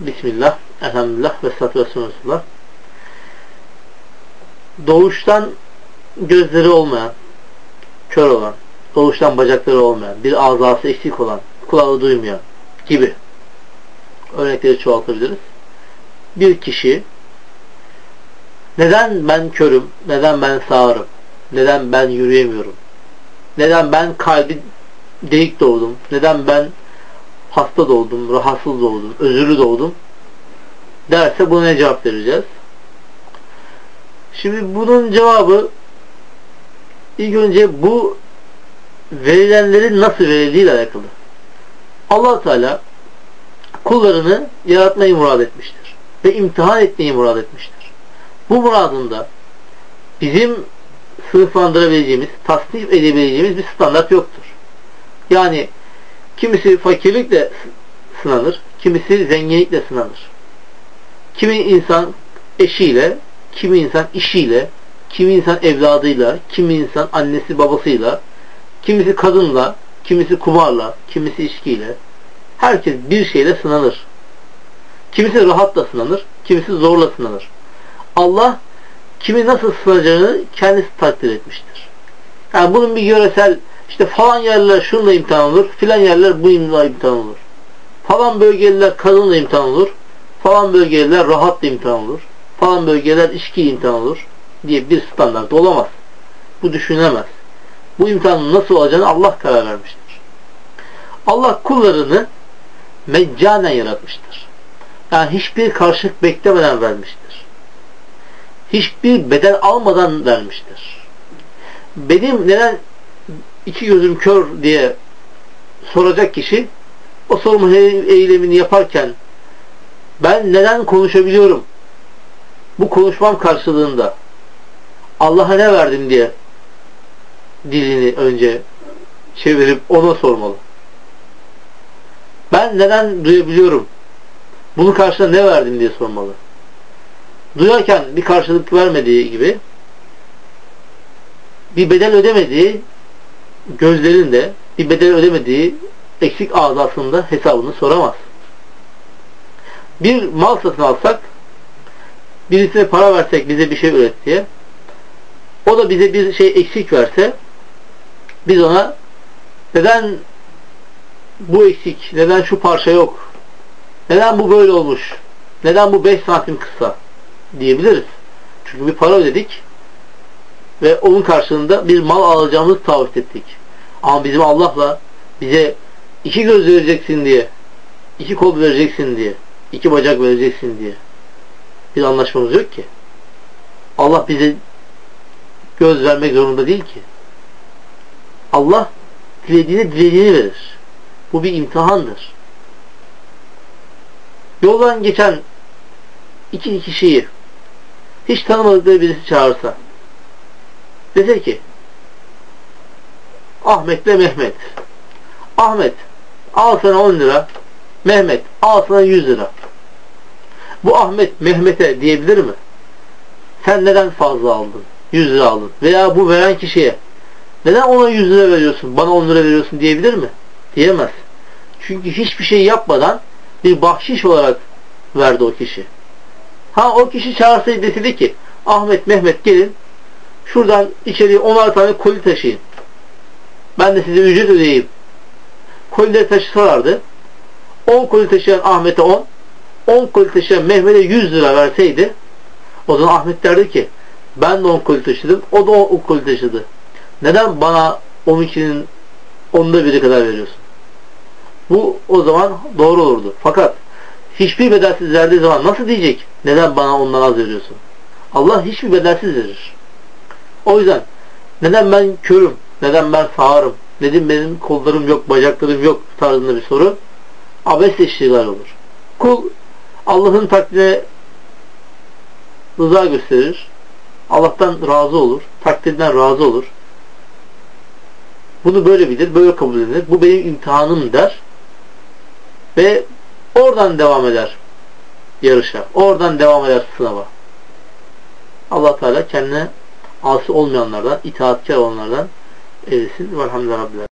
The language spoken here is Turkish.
Bismillah, elhamdülillah ve ve Resulullah. Doğuştan gözleri olmayan, kör olan, doğuştan bacakları olmayan, bir azası eksik olan, kulağı duymayan gibi örnekleri çoğaltabiliriz. Bir kişi neden ben körüm, neden ben sağırım, neden ben yürüyemiyorum, neden ben kalbi delik doğdum, neden ben hasta doğdum, rahatsız doğdum, özürlü doğdum derse buna ne cevap vereceğiz? Şimdi bunun cevabı ilk önce bu verilenlerin nasıl verildiği alakalı. allah Teala kullarını yaratmayı murad etmiştir. Ve imtihan etmeyi murad etmiştir. Bu muradında bizim sınıflandırabileceğimiz, tasnif edebileceğimiz bir standart yoktur. Yani kimisi fakirlikle sınanır, kimisi zenginlikle sınanır. Kimi insan eşiyle, kimi insan işiyle, kimi insan evladıyla, kimi insan annesi babasıyla, kimisi kadınla, kimisi kumarla, kimisi içkiyle. Herkes bir şeyle sınanır. Kimisi rahatla sınanır, kimisi zorla sınanır. Allah kimi nasıl sınacağını kendisi takdir etmiştir. Yani bunun bir yöresel işte falan yerler şunla imtihan olur, filan yerler bu imtihan olur. Falan bölgeler kadınla imtihan olur, falan bölgeler rahatla imtihan olur, falan bölgeler içki imtihan olur diye bir standart olamaz. Bu düşünemez. Bu imtihanın nasıl olacağını Allah karar vermiştir. Allah kullarını meccanen yaratmıştır. Yani hiçbir karşılık beklemeden vermiştir. Hiçbir bedel almadan vermiştir. Benim neden iki gözüm kör diye soracak kişi o sorma eylemini yaparken ben neden konuşabiliyorum? Bu konuşmam karşılığında Allah'a ne verdim diye dilini önce çevirip ona sormalı. Ben neden duyabiliyorum? Bunun karşılığında ne verdim diye sormalı. Duyarken bir karşılık vermediği gibi bir bedel ödemediği gözlerinde bir bedel ödemediği eksik azasında hesabını soramaz. Bir mal satın alsak birisine para versek bize bir şey üret diye o da bize bir şey eksik verse biz ona neden bu eksik, neden şu parça yok, neden bu böyle olmuş, neden bu 5 santim kısa diyebiliriz. Çünkü bir para ödedik ve onun karşılığında bir mal alacağımızı taahhüt ettik. Ama bizim Allah'la bize iki göz vereceksin diye, iki kol vereceksin diye, iki bacak vereceksin diye bir anlaşmamız yok ki. Allah bize göz vermek zorunda değil ki. Allah dilediğine dilediğini verir. Bu bir imtihandır. Yoldan geçen iki kişiyi hiç tanımadıkları birisi çağırsa dese ki Ahmet'le Mehmet Ahmet al sana 10 lira Mehmet al sana 100 lira bu Ahmet Mehmet'e diyebilir mi? Sen neden fazla aldın? 100 lira aldın. Veya bu veren kişiye neden ona 100 lira veriyorsun? Bana 10 lira veriyorsun diyebilir mi? Diyemez. Çünkü hiçbir şey yapmadan bir bahşiş olarak verdi o kişi. Ha o kişi çağırsaydı deseydi ki Ahmet, Mehmet gelin şuradan içeriye onar tane koli taşıyın. Ben de size ücret ödeyeyim. Kolileri taşısalardı 10 koli taşıyan Ahmet'e 10 10 koli taşıyan Mehmet'e 100 lira verseydi o zaman Ahmet derdi ki ben de 10 koli taşıdım o da 10 koli taşıdı. Neden bana 12'nin onda biri kadar veriyorsun? Bu o zaman doğru olurdu. Fakat hiçbir bedelsiz verdiği zaman nasıl diyecek? Neden bana ondan az veriyorsun? Allah hiçbir bedelsiz verir. O yüzden neden ben körüm? Neden ben sağırım? Neden benim kollarım yok, bacaklarım yok tarzında bir soru abesle iştigal olur. Kul Allah'ın takdirine rıza gösterir. Allah'tan razı olur. Takdirden razı olur. Bunu böyle bilir, böyle kabul edilir. Bu benim imtihanım der. Ve oradan devam eder yarışa. Oradan devam eder sınava. Allah Teala kendine asi olmayanlardan, itaatkar olanlardan eylesin. Velhamdülillah Rabbil